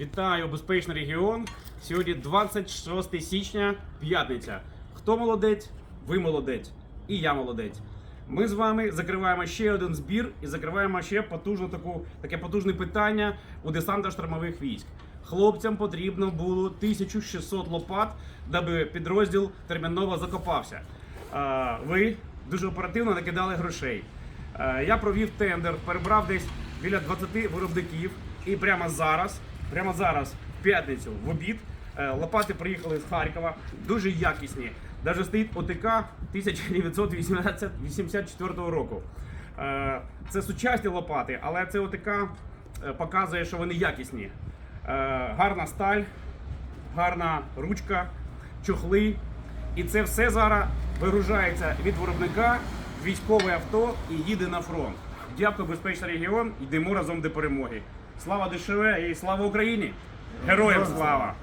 Вітаю, безпечний регіон. Сьогодні 26 січня, п'ятниця. Хто молодець? Ви молодець. І я молодець. Ми з вами закриваємо ще один збір і закриваємо ще потужну таку, таке потужне питання у десанта штурмових військ. Хлопцям потрібно було 1600 лопат, даби підрозділ терміново закопався. Ви дуже оперативно накидали грошей. Е, Я провів тендер, перебрав десь біля 20 виробників, і прямо зараз, прямо зараз, в п'ятницю, в обід, е, лопати приїхали з Харкова, дуже якісні. Навіть стоїть ОТК 1984 року. Е, Це сучасні лопати, але це ОТК е, показує, що вони якісні. Гарна сталь, гарна ручка, чохли. І це все зараз вигружається від виробника, військове авто і їде на фронт. Дякую, безпечний регіон. Йдемо разом до перемоги. Слава ДШВ і слава Україні! Героям слава!